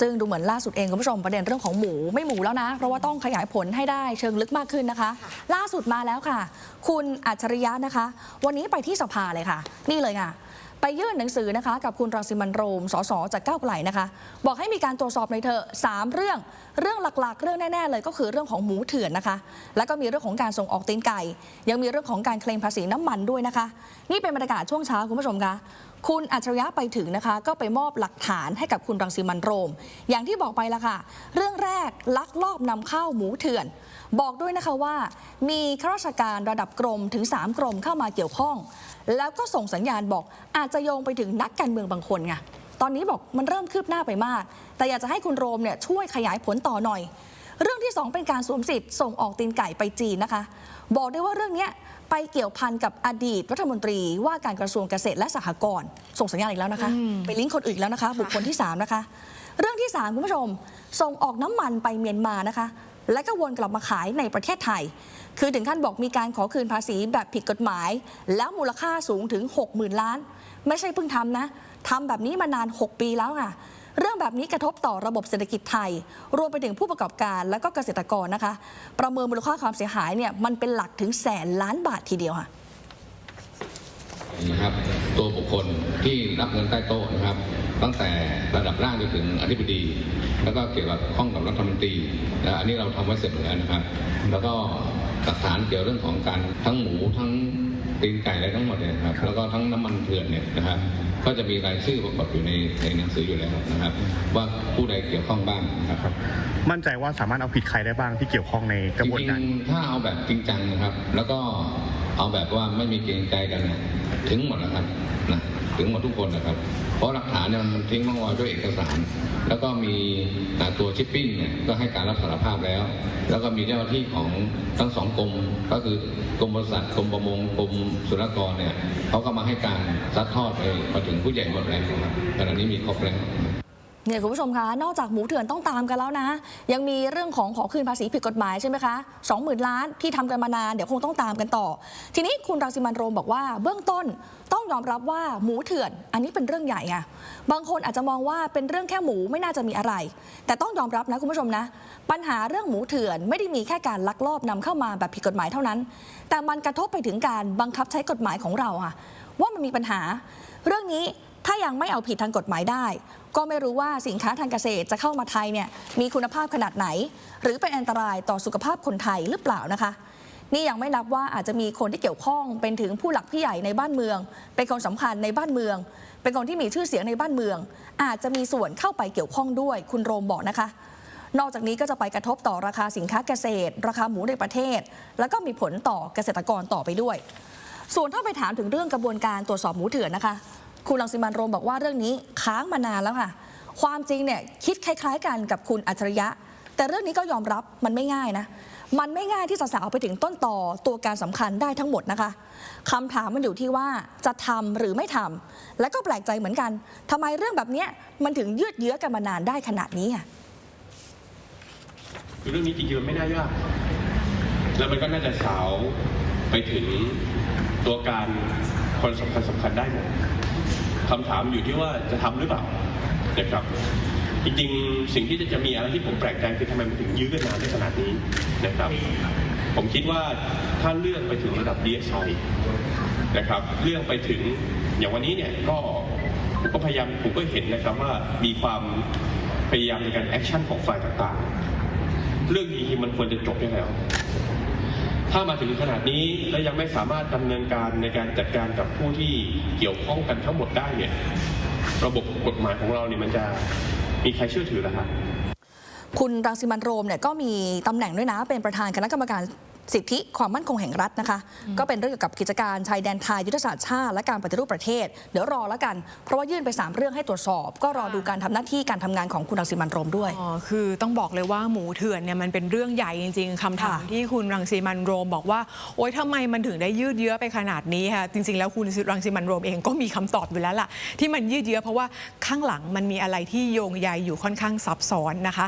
ซึ่งดูเหมือนล่าสุดเองคุณผู้ชมประเด็นเรื่องของหมูไม่หมูแล้วนะ เพราะว่าต้องขยายผลให้ได้เชิงลึกมากขึ้นนะคะ ล่าสุดมาแล้วค่ะ คุณอัจฉริยะนะคะ วันนี้ไปที่สภาเลยค่ะ นี่เลยค่ะ ไปยื่นหนังสือนะคะกับคุณรังสิมันโรม สสจากก้าวไกลนะคะ บอกให้มีการตรวจสอบในเถอะสามเรื่อง เรื่องหลักๆ เรื่องแน่ๆเลยก็คือเรื่องของหมูเถื่อนนะคะ แล้วก็มีเรื่องของการส่งออกตีนไก่ ยังมีเรื่องของการเคลมภาษีน้ำมันด้วยนะคะ นี่เป็นบรรยากาศช่วงเช้าคุณผู้ชมคะคุณอัจฉริยะไปถึงนะคะ ก็ไปมอบหลักฐานให้กับคุณรังสิมันโรม อย่างที่บอกไปละค่ะ เรื่องแรกลักลอบนำเข้าหมูเถื่อน บอกด้วยนะคะว่า มีข้าราชการระดับกรมถึง 3 กรมเข้ามาเกี่ยวข้อง แล้วก็ส่งสัญญาณบอกอาจจะโยงไปถึงนักการเมืองบางคนไงตอนนี้บอกมันเริ่มคืบหน้าไปมาก แต่อยากจะให้คุณโรมเนี่ยช่วยขยายผลต่อหน่อย เรื่องที่ 2 เป็นการสวมสิทธิ์ส่งออกตีนไก่ไปจีนนะคะ บอกได้ว่าเรื่องเนี้ยไปเกี่ยวพันกับอดีตรัฐมนตรีว่าการกระทรวงเกษตรและสหกรณ์ส่งสัญญาณอีกแล้วนะคะไปลิงก์คนอื่นอีกแล้วนะคะ บุคคลที่ 3 นะคะ เรื่องที่ 3 คุณผู้ชม ส่งออกน้ำมันไปเมียนมานะคะ และก็วนกลับมาขายในประเทศไทย คือถึงขั้นบอกมีการขอคืนภาษีแบบผิดกฎหมาย แล้วมูลค่าสูงถึง 60,000 ล้าน ไม่ใช่เพิ่งทำนะทำแบบนี้มานาน 6 ปีแล้วค่ะเรื่องแบบนี้กระทบต่อระบบเศรษฐกิจไทย รวมไปถึงผู้ประกอบการและก็เกษตรกรนะคะ ประเมินมูลค่าความเสียหายเนี่ยมันเป็นหลักถึงแสนล้านบาททีเดียวค่ะนะครับตัวบุคคลที่รับเงินใต้โต๊ะนะครับ ตั้งแต่ระดับล่างจนถึงอธิบดี แล้วก็เกี่ยวกับข้องกับรัฐมนตรีนะอันนี้เราทำไว้เสร็จหมดแล้วนะครับ แล้วก็หลักฐานเกี่ยวเรื่องของการทั้งหมูทั้งตีนไก่อะไรทั้งหมดเนี่ยนะครับแล้วก็ทั้งน้ำมันเถื่อนเนี่ยนะครับก็จะมีรายชื่อปรากฏอยู่ในในหนังสืออยู่แล้วนะครับ ว่าผู้ใดเกี่ยวข้องบ้างนะครับ มั่นใจว่าสามารถเอาผิดใครได้บ้างที่เกี่ยวข้องในกระบวนจริการงๆถ้าเอาแบบจริงจังนะครับ แล้วก็ เอาแบบว่าไม่มีเกรงใจกันนี่ยถึงหมดนะครับนะถึงหมดทุกคนนะครับ เพราะหลักฐานเนี่ยมันทิ้งร่องรอยด้วยเอกสาร แล้วก็มีตัวชิปปิ้งเนี่ยก็ให้การรับสารภาพแล้ว แล้วก็มีเจ้าหน้าที่ของทั้งสองกรม ก็คือกรมบริษัทกรมประมงกรมศุลกากรเนี่ยเขาก็มาให้การซัดทอดไปมาถึงผู้ใหญ่หมดแล้วครับขณะนี้มีครบแล้ว เนี่ยคุณผู้ชมคะ นอกจากหมูเถื่อนต้องตามกันแล้วนะ ยังมีเรื่องของขอคืนภาษีผิดกฎหมายใช่ไหมคะ20,000 ล้านที่ทำกันมานานเดี๋ยวคงต้องตามกันต่อ ทีนี้คุณรังสิมันโรมบอกว่าเบื้องต้นต้องยอมรับว่าหมูเถื่อน อันนี้เป็นเรื่องใหญ่อะบางคนอาจจะมองว่าเป็นเรื่องแค่หมูไม่น่าจะมีอะไร แต่ต้องยอมรับนะคุณผู้ชมนะ ปัญหาเรื่องหมูเถื่อนไม่ได้มีแค่การลักลอบนำเข้ามาแบบผิดกฎหมายเท่านั้น แต่มันกระทบไปถึงการบังคับใช้กฎหมายของเราอะว่ามันมีปัญหา เรื่องนี้ถ้ายังไม่เอาผิดทางกฎหมายได้ ก็ไม่รู้ว่าสินค้าทางเกษตรจะเข้ามาไทยเนี่ยมีคุณภาพขนาดไหน หรือเป็นอันตรายต่อสุขภาพคนไทยหรือเปล่านะคะ นี่ยังไม่นับว่าอาจจะมีคนที่เกี่ยวข้องเป็นถึงผู้หลักผู้ใหญ่ในบ้านเมือง เป็นคนสำคัญในบ้านเมือง เป็นคนที่มีชื่อเสียงในบ้านเมือง อาจจะมีส่วนเข้าไปเกี่ยวข้องด้วยคุณโรมบอกนะคะนอกจากนี้ก็จะไปกระทบต่อราคาสินค้าเกษตร ราคาหมูในประเทศ แล้วก็มีผลต่อเกษตรกรต่อไปด้วย ส่วนถ้าไปถามถึงเรื่องกระบวนการตรวจสอบหมูเถื่อนนะคะ คุณรังสิมันโรมบอกว่าเรื่องนี้ค้างมานานแล้วค่ะ ความจริงเนี่ยคิดคล้าย ๆ กันกับคุณอัจฉริยะ แต่เรื่องนี้ก็ยอมรับมันไม่ง่ายนะ มันไม่ง่ายที่จะสาวไปถึงต้นต่อตัวการสำคัญได้ทั้งหมดนะคะคำถามมันอยู่ที่ว่าจะทำหรือไม่ทำและก็แปลกใจเหมือนกันทำไมเรื่องแบบนี้มันถึงยืดเยื้อกันมานานได้ขนาดนี้อะคือเรื่องนี้จริงๆมันไม่น่ายาก แล้วมันก็น่าจะสาวไปถึงตัวการคนสำคัญสำคัญได้หมด คำถามอยู่ที่ว่าจะทำหรือเปล่านะครับจริงๆ สิ่งที่จะมีอะไรที่ผมแปลกใจคือทำไมมันถึงยื้อกันนานได้ขนาดนี้นะครับผมคิดว่าถ้าเรื่องไปถึงระดับ DSI นะครับเรื่องไปถึงอย่างวันนี้เนี่ยก็ผมก็พยายามผมก็เห็นนะครับว่ามีความพยายามในการแอคชั่นของฝ่ายต่างๆ เรื่องนี้มันควรจะจบได้แล้ว ถ้ามาถึงขนาดนี้และยังไม่สามารถดำเนินการในการจัดการกับผู้ที่เกี่ยวข้องกันทั้งหมดได้เนี่ยระบบกฎหมายของเราเนี่ยมันจะมีใครเชื่อถือหรือครับคุณรังสิมันโรมเนี่ยก็มีตำแหน่งด้วยนะ เป็นประธานคณะกรรมการ สิทธิความมั่นคงแห่งรัฐนะคะ ก็เป็นเรื่องเกี่ยวกับกิจการชายแดนไทยยุทธศาสตร์ชาติและการปฏิรูปประเทศ เดี๋ยวรอแล้วกัน เพราะว่ายื่นไป 3 เรื่องให้ตรวจสอบ ก็รอดูการทำหน้าที่การทำงานของคุณรังสิมันต์โรมด้วยอ๋อคือต้องบอกเลยว่าหมูเถื่อนเนี่ยมันเป็นเรื่องใหญ่จริง ๆคำถามค่ะที่คุณรังสีมันต์โรมบอกว่าโอ๊ยทำไมมันถึงได้ยืดเยื้อไปขนาดนี้ค่ะจริง ๆ แล้วคุณรังสีมันต์โรมเองก็มีคำตอบอยู่แล้วล่ะที่มันยืดเยื้อเพราะว่าข้างหลังมันมีอะไรที่โยงใยอยู่ค่อนข้างซับซ้อนนะคะ